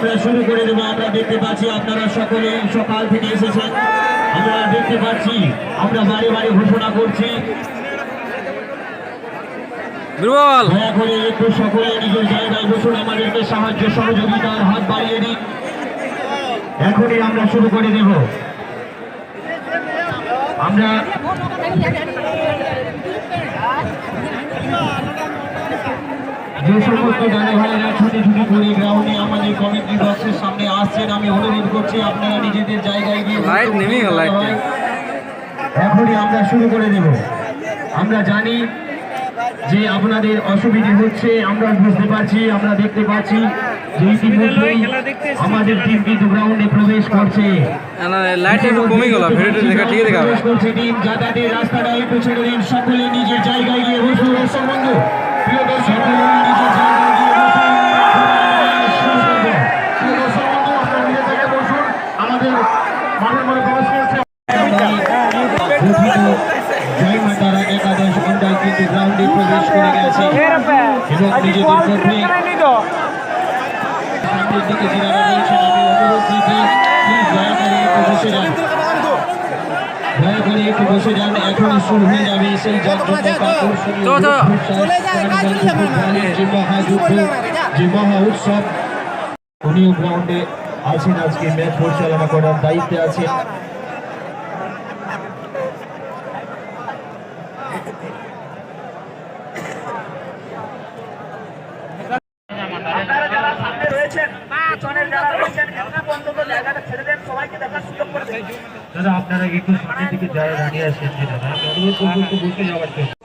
আমরা শুরু করে দেবো আমরা দেখতে পাচ্ছি আপনারা সকলে সকাল থেকে এসেছেন। আমরা দেখতে পাচ্ছি আমরা বাড়ি বাড়ি ঘোষণা করছি। দুর্বল। দয়া করে একটু সকলে নিজের জায়গায় বসুন আমাদেরকে সাহায্য সহযোগিতার হাত বাড়িয়ে দিন। এখনই আমরা শুরু করে দেব। আমরা যে সমস্ত দাদা ভাইয়েরা ছুটি ছুটি করে আমাদের বক্সের সামনে আসছেন। আমি অনুরোধ করছি আপনারা নিজেদের জায়গায় গিয়ে লাইট নেমে গেল, এখনই আমরা শুরু করে দেব। আমরা জানি যে আপনাদের অসুবিধে হচ্ছে আমরা বুঝতে পারছি আমরা দেখতে পাচ্ছি যে ইতিমধ্যেই আমাদের টিম কিন্তু গ্রাউন্ডে প্রবেশ করছে। লাইট একটু কমে গেল ভিডিওটা দেখা ঠিক দেখাবে প্রবেশ করছে টিম যাতায়াতের রাস্তাটা একটু ছেড়ে দিন সকলে নিজের জায়গায় গিয়ে বসুন। একাদশ মন্ডল কিন্তু গ্রাউন্ডে প্রবেশ করে গেছে এবং নিজেদের মধ্যে সামনের দিকে যারা রয়েছেন আমি অনুরোধ করছি প্লিজ দয়া করে একটু বসে যান দয়া করে একটু বসে যান এখনই শুরু হয়ে যাবে সেই যে মহা উৎসব উনিও গ্রাউন্ডে আছেন আজকে ম্যাচ পরিচালনা করার দায়িত্বে আছেন। দাদা আপনারা একটু সামনের দিকে যারা দাঁড়িয়ে আছেন যে দাদা বসে যাওয়ার জন্য